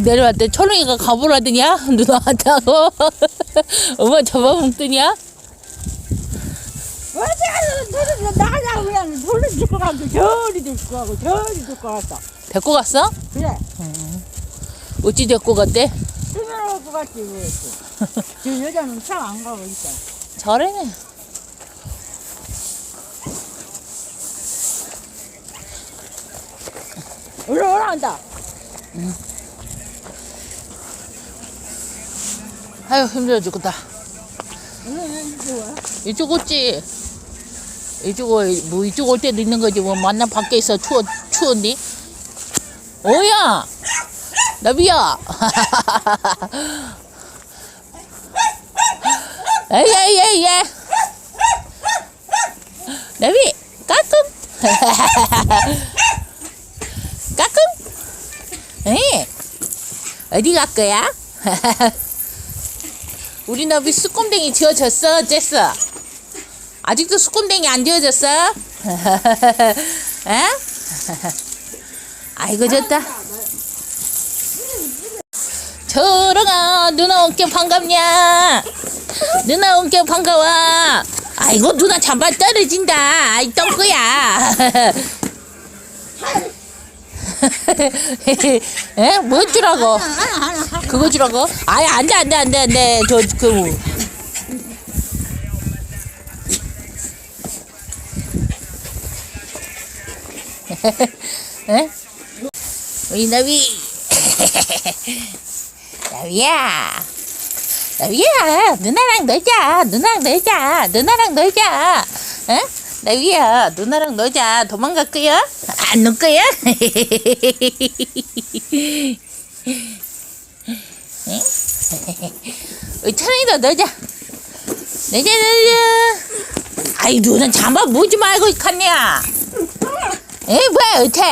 내려왔대. 철웅이가 가보라더냐? 누나한테 하고. 엄마 잡아먹더냐? 어제 나가 그냥 돌을 죽고 가고 저리 죽고 가고 저리 죽고 갔어. 데리고 갔어? 그래. 어찌 데리고 갔대? 쓰면 것 같지 그랬지. 저 여자는 차 안 가고 있어. 잘해네. 올라 올라간다. 아유, 힘들어 죽겠다. 이쪽 오지. 이쪽 올, 뭐 이쪽 올 때도 있는 거지. 뭐 만나 밖에 있어 추워 추운디. 어야, 나비야. 에이에이에이 나비 까끔. 까끔. 에이 어디 갈 거야? 우리 나비 수꼼댕이 지어졌어, 쨌어? 아직도 수꼼댕이 안 지어졌어? 에? 아이고, 좋다. 저러가, 누나 온게 반갑냐? 누나 온게 반가워. 아이고, 누나 잠바 떨어진다. 아이, 똥꾸야. 에? 뭐 주라고? 그거 주라고? 아니 안돼 안 돼 안 돼 안 돼 저 그 에? 우리 나비 나비야 나비야 누나랑 놀자 누나랑 놀자 누나랑 놀자 에? 나비야 누나랑 놀자 도망갈 거야? 안 놀 거야? 우리 천원이도 넣자. 넣자, 넣자. 아이, 누나 잠바 보지 말고 갔냐? 에, 뭐야, 어때?